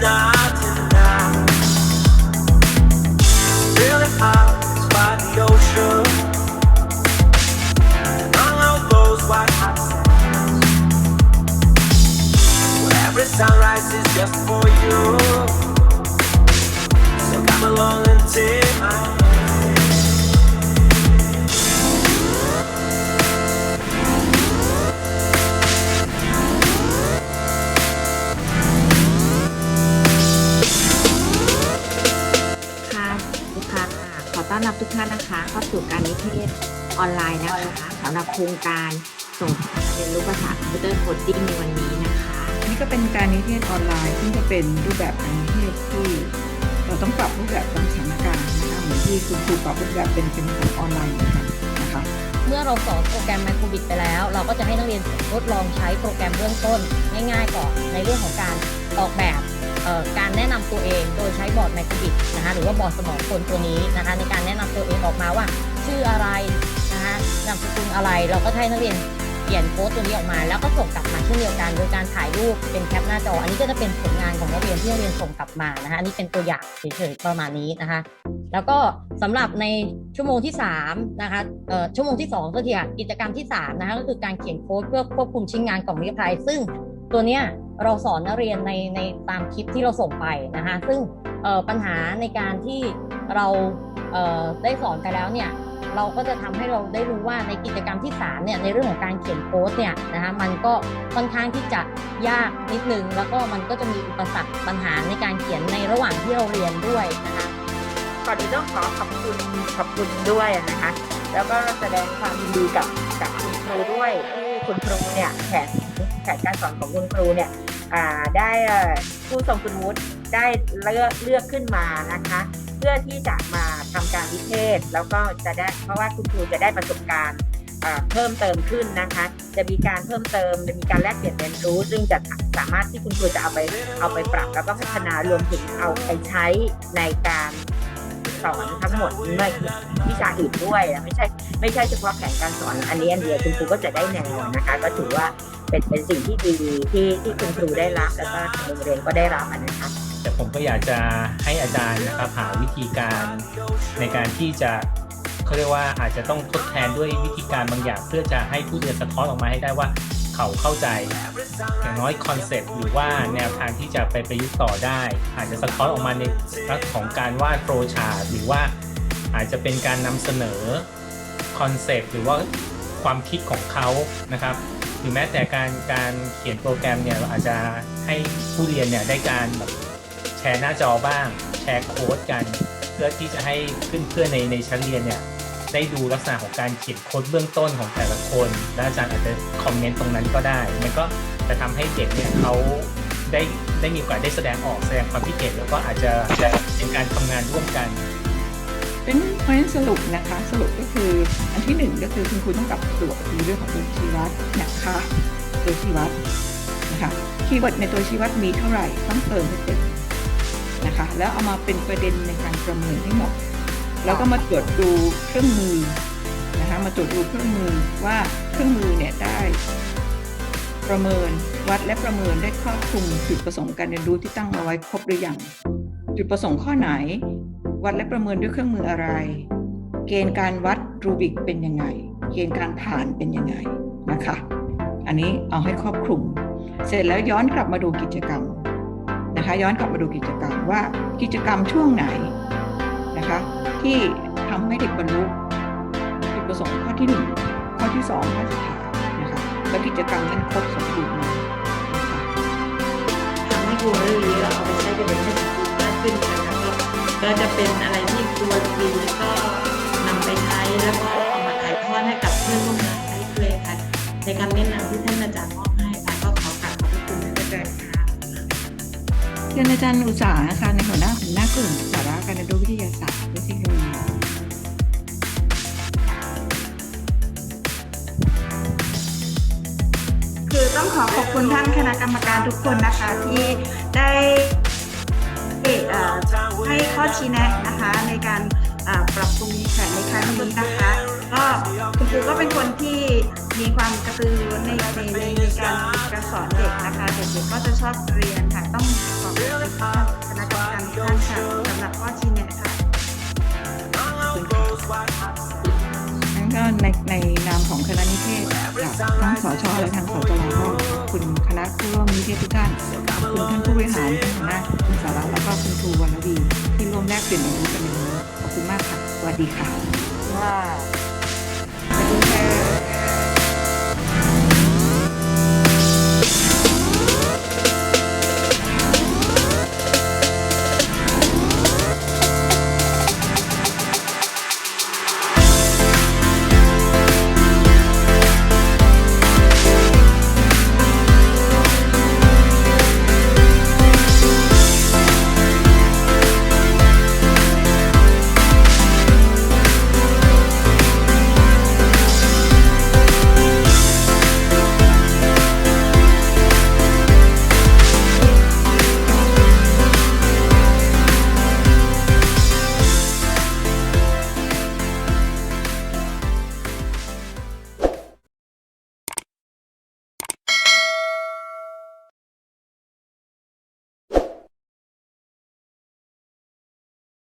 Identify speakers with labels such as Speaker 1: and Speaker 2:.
Speaker 1: not out by the ocean. And white hot sands. Every sunrise is just for you. So come along and take
Speaker 2: อต้อนรับทุกท่านนะคะ เข้าสู่การนิเทศออนไลน์นะคะสำหรับโครงการส่งเรียนรู้ภาษาคอมพิวเตอร์โคดดิ้งในวันนี้นะคะ
Speaker 3: นี่ก็เป็นการนิเทศออนไลน์ซึ่งจะเป็นรูปแบบการนิเทศที่เราต้องปรับรูปแบบตามสถานการณ์นะคะเหมือนที่คุณครูปรับรูปแบบเป็นเป็นของออนไลน์เหมือนกันนะคะ
Speaker 4: เมื่อเราสอนโปรแกรม Micro:bit ไปแล้ว เราก็จะให้นักเรียนทดลองใช้โปรแกรมเบื้องต้นง่ายๆก่อนในเรื่องของการออกแบบเอ่อ การแนะนำตัวเองโดยใช้บอร์ด Micro:bit นะคะหรือว่าบอร์ดสมองคนตัวนี้นะคะในการแนะนำตัวเองออกมาว่า ชื่ออะไรนะคะนามสกุลอะไร เราก็ให้นักเรียนเขียนโค้ดตัวนี้ออกมา แล้วก็ส่งกลับมาเช่นเดียวกันโดยการถ่ายรูปเป็นแคปหน้าจอ อันนี้ก็จะเป็นผลงานของนักเรียนที่นักเรียนส่งกลับมานะคะอันนี้เป็นตัวอย่างเฉยๆประมาณนี้นะคะ แล้วก็สำหรับในชั่วโมงที่3นะคะชั่วโมงที่2ก็คือกิจกรรมที่3นะคะก็คือการเขียนโค้ดเพื่อควบคุมชิ้นงานกล่องนิรภัยซึ่งตัวเนี้ย เราสอนนักเรียนในในตามคลิปที่เราส่งไปนะคะซึ่งปัญหาในการที่เราเได้สอนไปแล้วเนี่ยเราก็จะทำให้เราได้รู้ว่าในกิจกรรมที่3เนี่ยในเรื่องของการเขียนโค้ดเนี่ยนะคะมันก็ค่อนข้างที่จะยากนิดนึง แล้วก็มันก็จะมีอุปสรรคปัญหาในการเขียนในระหว่างที่เราเรียนด้วยนะคะ
Speaker 5: ก่อนอื่นต้องขอขอบคุณขอบคุณด้วยนะคะ แล้วก็แสดงความยินดีกับกับคุณครูด้วยที่คุณครูเนี่ยแผนแผนการสอนของคุณครูเนี่ย ได้ผู้ทรงคุณวุฒิได้เลือกเลือกขึ้นมานะคะ เพื่อที่จะมาทำการวิเทศ แล้วก็จะได้เพราะว่าคุณครูจะได้ประสบการณ์เพิ่มเติมขึ้นนะคะ จะมีการเพิ่มเติมจะมีการแลกเปลี่ยนเรียนรู้ ซึ่งจะสามารถที่คุณครูจะเอาไปเอาไปปรับแล้วก็พัฒนารวมถึงเอาไปใช้ในการสอนทั้งหมดไม่วิชาอื่นด้วย ไม่ใช่ไม่ใช่เฉพาะแผนการสอนอันนี้อันเดียวคุณครูก็จะได้แนวนะคะ ก็ถือว่า เป็นเป็นสิ่งที่ดีที่ที่คุณครูได้รับแล้วก็โรงเรียนก็ได้รับอะนะคะ
Speaker 6: แต่ผมก็อยากจะให้อาจารย์นะครับหาวิธีการในการที่จะเขาเรียกว่าอาจจะต้องทดแทนด้วยวิธีการบางอย่าง เพื่อจะให้ผู้เรียนสะท้อนออกมาให้ได้ว่าเขาเข้าใจ อย่างน้อยคอนเซ็ปต์หรือว่าแนวทางที่จะไปประยุกต์ต่อได้ อาจจะสะท้อนออกมาในลักษณะของการวาดโฟล์ชาร์หรือว่าอาจจะเป็นการนำเสนอคอนเซ็ปต์หรือว่าความคิดของเขานะครับ หรือแม้แต่การการเขียนโปรแกรมเนี่ยเราอาจจะให้ผู้เรียนเนี่ยได้การแบบแชร์หน้าจอบ้าง แชร์โค้ดกัน เพื่อที่จะให้เพื่อนๆในในชั้นเรียนเนี่ยได้ดูลักษณะของการเขียนโค้ดเบื้องต้นของแต่ละคน และอาจารย์อาจจะคอมเมนต์ตรงนั้นก็ได้ มันก็จะทำให้เด็กเนี่ยเขาได้ได้มีโอกาสได้แสดงออกแสดงความคิดเห็นแล้วก็อาจจะเป็นการทำงานร่วมกัน
Speaker 3: เป็นเพราะฉะนั้นสรุปนะคะ สรุปก็คืออันที่หนึ่งก็คือคุณครูต้องปรับตัวจในเรื่องของตัวชี้วัดนะคะตัวชี้วัดนะคะคีย์เวิร์ดในตัวชี้วัดมีเท่าไหร่ต้องเติมให้เต็มนะคะแล้วเอามาเป็นประเด็นในการประเมินให้หมดแล้วก็มาตรวจดูเครื่องมือนะคะมาตรวจดูเครื่องมือว่าเครื่องมือเนี่ยได้ประเมินวัดและประเมินได้ครอบคลุมจุดประสงค์การเรียนรู้ที่ตั้งเอาไว้ครบหรือยังจุดประสงค์ข้อไหน วัดและประเมินด้วยเครื่องมืออะไร เกณฑ์การวัดรูบิกเป็นยังไง เกณฑ์การผ่านเป็นยังไงนะคะ อันนี้เอาให้ครอบคลุม เสร็จแล้วย้อนกลับมาดูกิจกรรมนะคะ ย้อนกลับมาดูกิจกรรมว่ากิจกรรมช่วงไหนนะคะ ที่ทำให้เด็กบรรลุจุดประสงค์ข้อที่หนึ่งข้อที่สองข้อสุดท้ายนะคะ แล้วกิจกรรมนั้นครบสมบูรณ์ไหมนะคะ
Speaker 7: ทำให้ครูได้รู้แล้วเอาไปใช้ประโยชน์ให้ครูมากขึ้นนะคะ ก็จะเป็นอะไรที่ครูดีแล้วก็นำไปใช้แล้วก็เอามาถ่ายทอดให้กับเพื่อนร่วมงานได้ด้วยค่ะ ในคำแนะนำที่ท่านอาจารย์มอบให้ค่ะก็ขอกราบขอบพระคุณท่านอาจารย์ค่ะ
Speaker 3: เรียนอาจารย์อุตสาหนะคะในหัวหน้าหัวหน้ากลุ่มสาระการเรียนรู้วิทยาศาสตร์และเทคโนโลยี
Speaker 8: คือต้องขอขอบคุณท่านคณะกรรมการทุกคนนะคะที่ได้ เอ่อให้ข้อชี้แนะนะคะในการเอ่อปรับปรุงแผนในครั้งนี้นะคะ ก็คุณครูก็เป็นคนที่มีความกระตือรือร้นในในอนเด็กนะคะเด็กๆก็จะชอบเรียนค่ะต้องขอบคุณคณะกรรมการทุกท่านค่ะสำหรับข้อชี้แนะค่ะ
Speaker 1: Among all those white hot sands.
Speaker 3: งั้นก็ในในนามของคณะนิเทศจากทั้งสชและทางสจลก็ขอบคุณคณะ ผู้ร่วมนิเทศทุกท่านขอบคุณท่านผู้บริหารท่านหัวหน้าคุณสาระแล้วก็คุณครูวรรณวีที่ร่วมแลกเปลี่ยนเรียนรู้กันในวันนี้ขอบคุณมากค่ะสวัสดีค่ะ